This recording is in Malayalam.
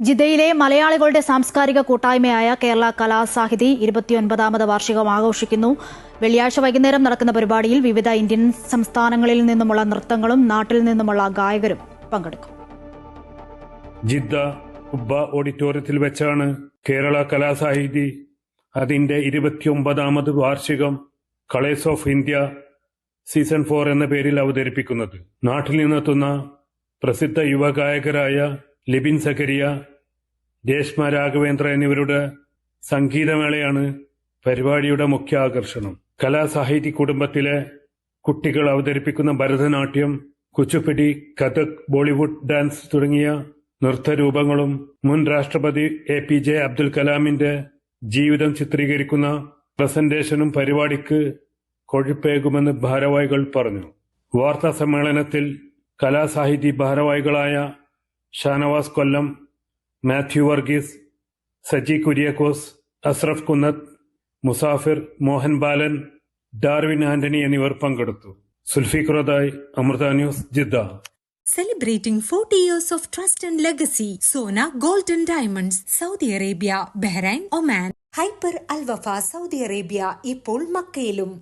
ജിദ്ദയിലെ മലയാളികളുടെ സാംസ്കാരിക കൂട്ടായ്മയായ കേരള കലാസാഹിതി ഇരുപത്തിയൊൻപതാമത് വാർഷികം ആഘോഷിക്കുന്നു. വെള്ളിയാഴ്ച വൈകുന്നേരം നടക്കുന്ന പരിപാടിയിൽ വിവിധ ഇന്ത്യൻ സംസ്ഥാനങ്ങളിൽ നിന്നുമുള്ള നൃത്തങ്ങളും നാട്ടിൽ നിന്നുമുള്ള ഗായകരും പങ്കെടുക്കും. ജിദ്ദ ഉബ്ബ ഓഡിറ്റോറിയത്തിൽ വെച്ചാണ് കേരള കലാസാഹിതി അതിന്റെ ഇരുപത്തിയൊമ്പതാമത് വാർഷികം colours of India season four എന്ന പേരിൽ അവതരിപ്പിക്കുന്നത്. നാട്ടിൽ നിന്നെത്തുന്ന പ്രസിദ്ധ യുവഗായകരായ ലിബിൻ സക്കരിയ രേഷ്മ രാഘവേന്ദ്ര എന്നിവരുടെ സംഗീതമേളയാണ് പരിപാടിയുടെ മുഖ്യ ആകർഷണം കലാസാഹിത്യ കുടുംബത്തിലെ കുട്ടികൾ അവതരിപ്പിക്കുന്ന ഭരതനാട്യം കുച്ചുപ്പിടി കഥക് ബോളിവുഡ് ഡാൻസ് തുടങ്ങിയ നൃത്തരൂപങ്ങളും മുൻ രാഷ്ട്രപതി എ പി ജെ അബ്ദുൽ കലാമിന്റെ ജീവിതം ചിത്രീകരിക്കുന്ന പ്രസന്റേഷനും പരിപാടിക്ക് കൊഴുപ്പേകുമെന്ന് ഭാരവാഹികൾ പറഞ്ഞു. വാർത്താ സമ്മേളനത്തിൽ കലാസാഹിതി ഭാരവാഹികളായ ഷാനവാസ് കൊല്ലം മാത്യു വർഗീസ് സജി കുര്യാക്കോസ് അസ്രഫ് കുന്നത് മുസാഫിർ മോഹൻ ബാലൻ ഡാർവിൻ ആന്റണി എന്നിവർ പങ്കെടുത്തു. സുൽഫിഖുറദായ് Amrita news Jeddah. Celebrating 40 years of trust and legacy, Sona Golden diamonds Saudi Arabia Bahrain, Oman hyper Al Wafa Saudi Arabia ഇപ്പോൾ മക്കയിലും.